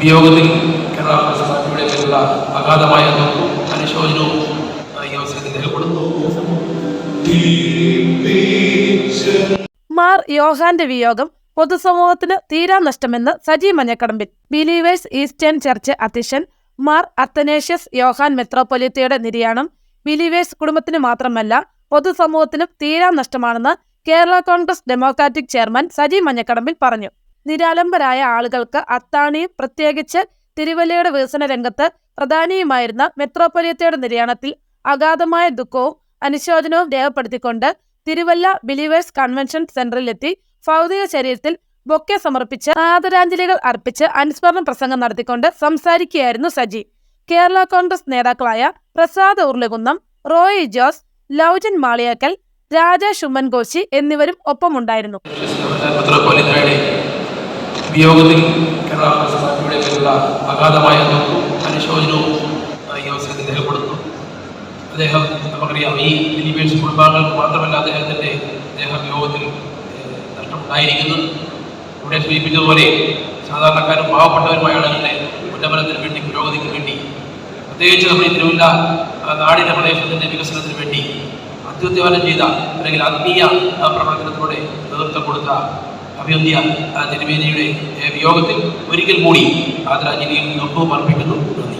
വിയോഗത്തിൽ കേരള കോൺഗ്രസ് പാർട്ടിയുടെ അഗാധമായ ദുഃഖവും അനുശോചനവും ഈ അവസരത്തിൽ രേഖപ്പെടുന്നു മാർ യോഹാന്റെ വിയോഗം പൊതുസമൂഹത്തിന് തീരാ നഷ്ടമെന്ന് Saji Manjakadambil believers eastern church അധ്യക്ഷൻ മാർ അത്തനേഷ്യസ് യോഹാൻ മെത്രോപൊലിത്തയുടെ നിര്യാണം ബിലീവേഴ്സ് കുടുംബത്തിന് മാത്രമല്ല പൊതുസമൂഹത്തിനും തീരാ നഷ്ടമാണെന്ന് Kerala congress democratic chairman Saji Manjakadambil പറഞ്ഞു. നിരാലംബരായ ആളുകൾക്ക് അത്താണിയും പ്രത്യേകിച്ച് തിരുവല്ലയുടെ വികസന രംഗത്ത് പ്രധാനിയുമായിരുന്ന മെത്രോപൊലിയത്തയുടെ നിര്യാണത്തിൽ അഗാധമായ ദുഃഖവും അനുശോചനവും രേഖപ്പെടുത്തിക്കൊണ്ട് തിരുവല്ല ബിലീവേഴ്സ് കൺവെൻഷൻ സെന്ററിലെത്തി ഭൗതിക ശരീരത്തിൽ ബൊക്കെ സമർപ്പിച്ച് ആദരാഞ്ജലികൾ അർപ്പിച്ച് അനുസ്മരണ പ്രസംഗം നടത്തിക്കൊണ്ട് സംസാരിക്കുകയായിരുന്നു സജി. കേരള കോൺഗ്രസ് നേതാക്കളായ പ്രസാദ് ഉരുളകുന്നം റോയ് ജോസ് ലൗജൻ മാളിയാക്കൽ രാജ ഷുമൻകോശി എന്നിവരും ഒപ്പമുണ്ടായിരുന്നു. വിയോഗത്തിൽ കേരള കോൺഗ്രസ് അഗാധമായ ദുഃഖവും അനുശോചനവും ഈ അവസരത്തിൽ രേഖപ്പെടുന്നു അദ്ദേഹം നമുക്കറിയാം ഈ ദിലീപേഷ് കുടുംബാംഗങ്ങൾക്ക് മാത്രമല്ല അദ്ദേഹത്തിന്റെ അദ്ദേഹം യോഗത്തിൽ നഷ്ടമുണ്ടായിരിക്കുന്നത് ഇവിടെ സൂചിപ്പിച്ചതുപോലെ സാധാരണക്കാരും പാവപ്പെട്ടവരുമായ ആളുകളുടെ ഉന്നമനത്തിന് വേണ്ടി പുരോഗതിക്ക് വേണ്ടി പ്രത്യേകിച്ച് നമ്മൾ ഈ തിരുവല്ല നാടിന്റെ പ്രദേശത്തിന്റെ വികസനത്തിന് വേണ്ടി അത്യുദ്ധാനം ചെയ്ത അല്ലെങ്കിൽ ആത്മീയ പ്രവർത്തനത്തിലൂടെ നേതൃത്വം കൊടുത്ത അഭ്യുദ്ധ്യ തിരുമേനിയുടെ വിയോഗത്തിൽ ഒരിക്കൽ കൂടി ആദരാഞ്ജലിയും ദുഃഖവും അർപ്പിക്കുന്നു. നന്ദി.